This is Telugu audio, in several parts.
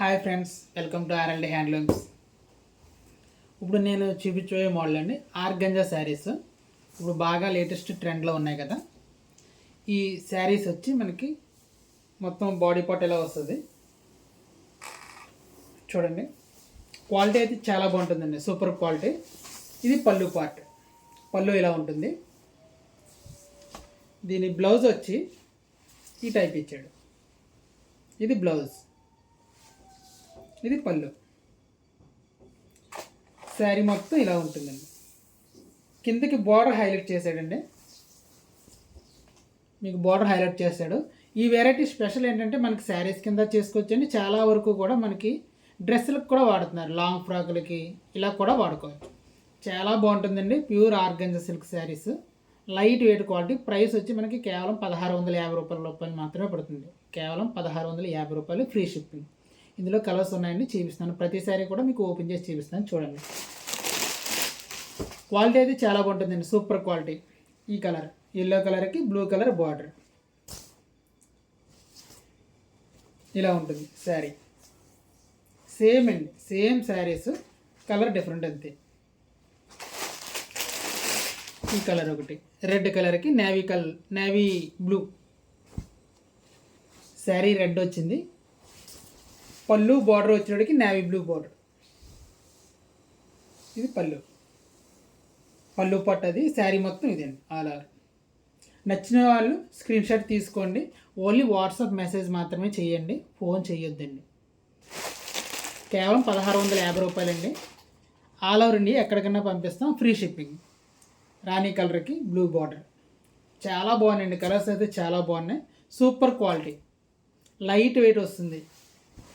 Hi friends welcome to RLD handlooms. ఇప్పుడు నేను చూపించబోయే మోడల్ అండి ఆర్గంజా శారీస్. ఇప్పుడు బాగా లేటెస్ట్ ట్రెండ్లో ఉన్నాయి కదా. ఈ శారీస్ వచ్చి మనకి మొత్తం బాడీ పార్ట్ ఎలా వస్తుంది? చూడండి. క్వాలిటీ అయితే చాలా బాగుంటుందండి సూపర్ క్వాలిటీ. ఇది పళ్ళు పార్ట్. పళ్ళు ఇలా ఉంటుంది. దీని బ్లౌజ్ వచ్చి ఈ టైప్ ఇచ్చాడు. ఇది బ్లౌజ్. ఇది పళ్ళు. శారీ మొత్తం ఇలా ఉంటుందండి. కిందకి బార్డర్ హైలైట్ చేశాడండి. మీకు బార్డర్ హైలైట్ చేశాడు ఈ వెరైటీ స్పెషల్ ఏంటంటే మనకి శారీస్ కింద చేసుకోవచ్చండి. చాలా వరకు కూడా మనకి డ్రెస్సులకు కూడా వాడుతున్నారు. లాంగ్ ఫ్రాకులకి ఇలా కూడా వాడుకోవచ్చు. చాలా బాగుంటుందండి. Pure organza silk saris light weight quality price వచ్చి మనకి కేవలం పదహారు వందల యాభై రూపాయల రూపాయలు మాత్రమే పడుతుంది. కేవలం పదహారు వందల యాభై రూపాయలు ఫ్రీ షిప్పింగ్ ఇందులో కలర్స్ ఉన్నాయండి చూపిస్తాను ప్రతిసారి కూడా మీకు ఓపెన్ చేసి చూపిస్తాను. చూడండి. క్వాలిటీ అయితే చాలా బాగుంటుందండి. Super quality. ఈ కలర్. ఎల్లో కలర్కి బ్లూ కలర్ బార్డర్. ఇలా ఉంటుంది శారీ. సేమ్ అండి. సేమ్ శారీస్. కలర్ డిఫరెంట్ అంతే. ఈ కలర్ ఒకటి. రెడ్ కలర్కి navy colour navy blue. Sari red వచ్చింది. పళ్ళు బార్డర్ వచ్చేటికి నేవీ బ్లూ బార్డర్. ఇది పళ్ళు. పళ్ళు పట్టు అది శారీ మొత్తం ఇదండి అలా. నచ్చిన వాళ్ళు స్క్రీన్ షాట్ తీసుకోండి. ఓన్లీ వాట్సాప్ మెసేజ్ మాత్రమే చేయండి ఫోన్ చేయొద్దండి. కేవలం పదహారు వందల యాభై రూపాయలండి. ఆల్ ఓవర్ ఇండియా ఎక్కడికన్నా పంపిస్తాం ఫ్రీ షిప్పింగ్. రాణి కలర్కి బ్లూ బార్డర్. చాలా బాగున్నాయండి కలర్స్ అయితే చాలా బాగున్నాయి. Super quality. లైట్ వెయిట్ వస్తుంది.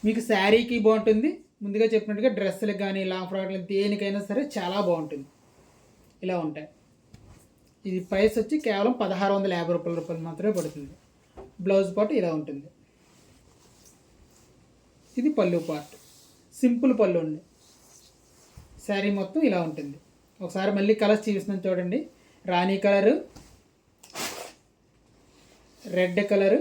మీకు శారీకి బాగుంటుంది. ముందుగా చెప్పినట్టుగా డ్రెస్సులకు కానీ లాంగ్ ఫ్రాక్లు దేనికైనా సరే చాలా బాగుంటుంది. ఇలా ఉంటాయి. ఇది ప్రైస్ వచ్చి కేవలం పదహారు వందల యాభై రూపాయల రూపాయలు మాత్రమే పడుతుంది. బ్లౌజ్ పార్ట్ ఇలా ఉంటుంది. ఇది పళ్ళు పార్ట్. సింపుల్ పళ్ళు అండి. శారీ మొత్తం ఇలా ఉంటుంది. ఒకసారి మళ్ళీ కలర్స్ చూపిస్తున్నాను చూడండి. రాణి కలరు రెడ్ కలరు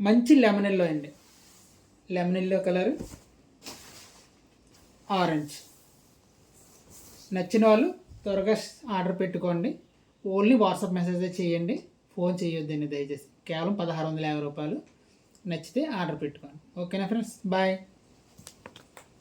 మంచి లెమన్ ఎల్లో అండి. Lemon yellow colour orange. నచ్చిన వాళ్ళు త్వరగా ఆర్డర్ పెట్టుకోండి. ఓన్లీ వాట్సాప్ మెసేజ్ చేయండి. ఫోన్ చేయొద్దండి దయచేసి. కేవలం పదహారు వందల యాభై రూపాయలు నచ్చితే ఆర్డర్ పెట్టుకోండి. ఓకేనా ఫ్రెండ్స్? బాయ్.